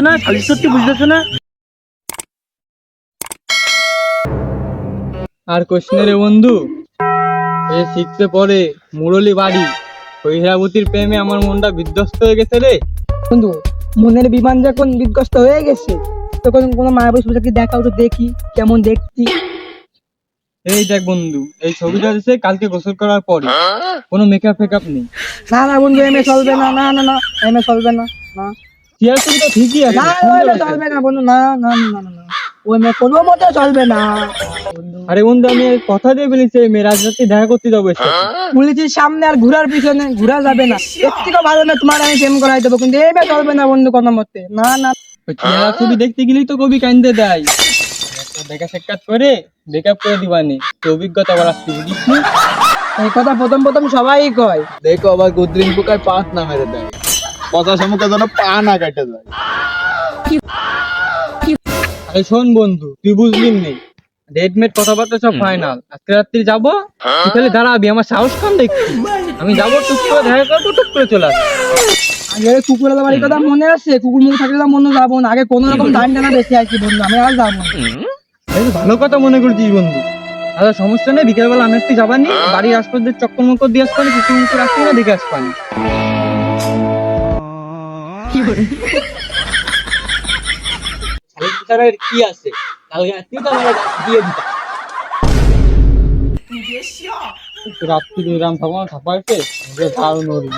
না? না? আর কোশ্চেনে রে বন্ধু এ শিখতে পরে মুরলি বাড়ি ওই হীরাবতীর প্রেমে আমার মনটা বিধ্বস্ত হয়ে গেছে রে। বন্ধু মনের বিমান যখন বিধ্বস্ত হয়ে গেছে তখন কোনো মায়াবী সুযোগকে দেখাও তো দেখি কেমন দেখতি। এই দেখ বন্ধু এই ছবিটা দিছে কালকে গোসল করার পরে কোনো মেকআপ ফেকআপ নেই। না না বন্ধু এমএ চলবে না না না না এমএ চলবে না না। চেয়ার ছবি তো ঠিকই আছে। না ওইটা চলবে না বন্ধু না না না না না। ওই মেয়ে কোনো মতে চলবে না। আরে বন্ধু আমি কথা দিয়ে বলেছি এই মেয়ে রাজরাত্রি দেখা করতে যাব সাথে। পুলিশের সামনে আর ঘোরার পিছনে ঘোরা যাবে না। এর থেকে ভালো না তোমার আমি প্রেম করাই দেবো কিন্তু এই মেয়ে চলবে না বন্ধু কোনো মতে। না না। ওই চেহারা ছবি দেখতে গেলেই তো কবি কান্দে দেয়। দেখা সাক্ষাৎ করে মেকআপ করে দিবানি। তো অভিজ্ঞতা আবার আসতে বুঝিস এই কথা প্রথম প্রথম সবাই কয়। দেখো আবার গুদ্রিন পোকায় পাত না মেরে দেয়। কথা সম্মুখে যেন পা না কেটে যায়। আরে শোন বন্ধু তুই বুঝলি নেই রেডমেড কথাবার্তা সব ফাইনাল আজকে রাত্রি যাব তুই খালি দাঁড়াবি আমার সাহস কম দেখছি আমি যাব টুক করে দেখা করব টুক করে চলে আসব। আগে কুকুরের বাড়ির কথা মনে আছে? কুকুর মুখ থাকলে মনে যাব না। আগে কোনো রকম টাইম টানা বেশি আছি বন্ধু আমি আর যাব না। ভালো কথা মনে করছিস বন্ধু। আচ্ছা সমস্যা নেই বিকেলবেলা আমি একটু যাবানি বাড়ির আশপাশদের চক্কর মক্কর দিয়ে আসবানি কুকুর মুকুর আসতে না দেখে আসবানি। কি আছে? কালকে রাত্রি তো আমার দিয়ে দিতা রাত্রি রাম ভগবান খাপাইছে দারুণ ওরি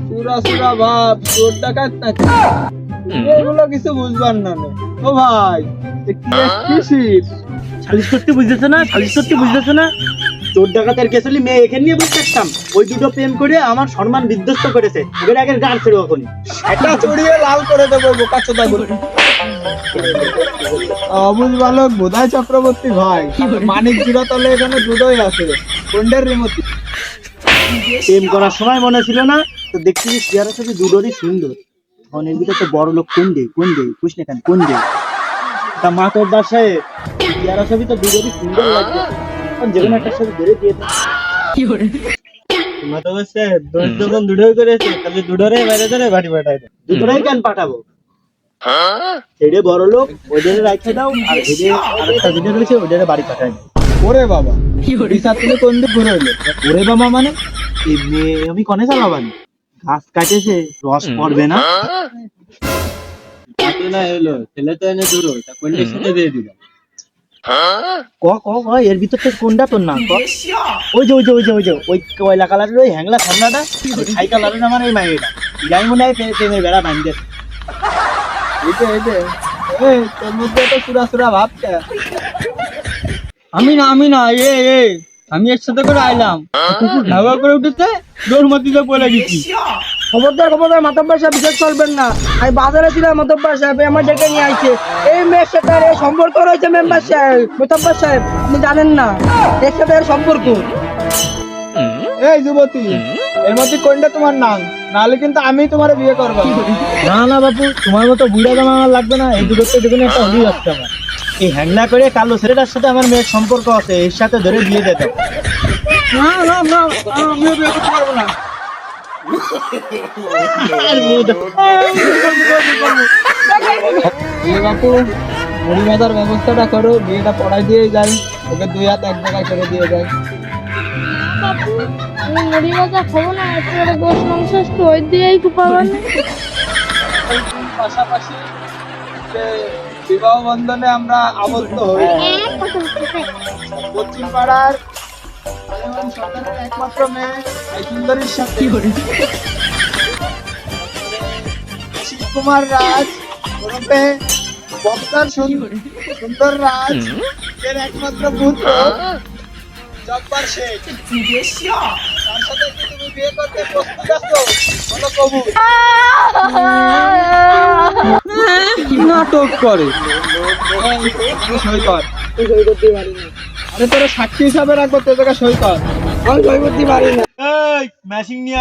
সুরা সুরা ভাব চোর ডাকাত নাকি? এগুলো কিছু বুঝবার না। ও ভাই সালিশ করতে বুঝতেছো না? সালিশ করতে বুঝতেছো না? চোর ডাকাতের কেসলি মেয়ে এখানে নিয়ে বসে থাকতাম। ওই দুটো প্রেম করে আমার সম্মান বিধ্বস্ত করেছে। এবার আগের গান ছেড়ে ওখানে এটা চড়িয়ে লাল করে দেবো বোকা চোদা গুলো অবুজ বালক বোধাই চক্রবর্তী ভাই। মানিক জুড়া তলে এখানে দুটোই আছে। রিমতি? প্রেম করার সময় মনে ছিল না? তো দেখছি যে চেহারা ছবি দুটোরই সুন্দর। ফোনের ভিতরে তো বড় লোক কোন দে কোন দে না কেন কোন দে তা মা তোর বাসায় চেহারা ছবি তো দুটোরই সুন্দর লাগছে এখন যে কোনো একটা ছবি ধরে দিয়ে দাও। মা তো বলছে দোষ যখন দুটোই করেছে তাহলে দুটোরে বাইরে ধরে বাড়ি পাঠাই দাও দুটোরাই কেন পাঠাবো? এডে বড় লোক ওইটারে রাখে দাও আর এডে আরেকটা ভিডিও রয়েছে ওইটারে বাড়ি পাঠাই ওরে বাবা রিসার তুমি কোন দিক ঘুরে হইলে ওরে বাবা মানে? এই মেয়ে আমি কনে চালাবানি। গাছ কাটেছে রস পড়বে না? তাতে না এলো ছেলে তো এনে দূর তা কোনটা সাথে দিয়ে দিবা ক ক ক এর ভিতর থেকে কোনটা তোর নাম? ক। ওই যে ওই যে ওই যে ওই যে ওই কয়লা কালারের ওই হ্যাংলা সামনাটা ছাই কালারের আমার এই মাইটা যাই মনে হয় প্রে- বেড়া এই তোর মধ্যে তো সুরা সুরা ভাবটা আমি না আমি না এ এ আমি একসাথে করে আইলাম। কুকুর ঝাগড়া করে উঠেছে জোর মাতিতে পড়ে গেছি। খবরদার খবরদার মাতব্বর সাহেব বিশেষ করবেন না। আমি বাজারে ছিলাম মাতব্বর সাহেব আমার ডেকে নিয়ে আইছে। এই মেয়ের সাথে এই সম্পর্ক রয়েছে মেম্বার সাহেব মাতব্বর সাহেব আপনি জানেন না এর সাথে এর সম্পর্ক। এই যুবতী এর মধ্যে কোনটা তোমার নাম নাহলে কিন্তু আমি তোমার বিয়ে করব। না না বাপু তোমার মতো বুড়া দাম আমার লাগবে না এই দুটো যেকোনো একটা হলেই লাগছে আমার। এই হ্যাংলা করে কালো ছেলেটার সাথে আমার মেয়ের সম্পর্ক আছে এর সাথে ধরে বিয়ে দিতে না না না আমিও বিয়ে করতে পারব না। বাপু ব্যবস্থাটা করো বিয়েটা পড়াই দিয়ে যাই। ওকে দুই হাত এক জায়গায় করে দিয়ে বাপু আমি মুড়ি খাব না মাংস পাশাপাশি বিবাহ বন্ধনে আমরা আবদ্ধ হই পশ্চিম পাড়ার সরকারের একমাত্র মেয়ে এই সুন্দরীর সাথে শিবকুমার রাজ ওরফে বক্তার সুন- সুন্দর রাজ এর একমাত্র পুত্র জব্বার শেখ তার সাথে কি তুমি বিয়ে করতে প্রস্তুত আছো বলো কবুল নাটক করে। সই কর আরে তোরা সাক্ষী হিসাবে রাখব তোর তোকে সই কর আমি সই করতে পারি না এই ম্যাচিং নিয়ে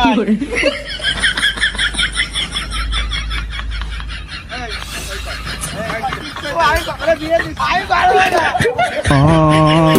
আয় আমি পারব না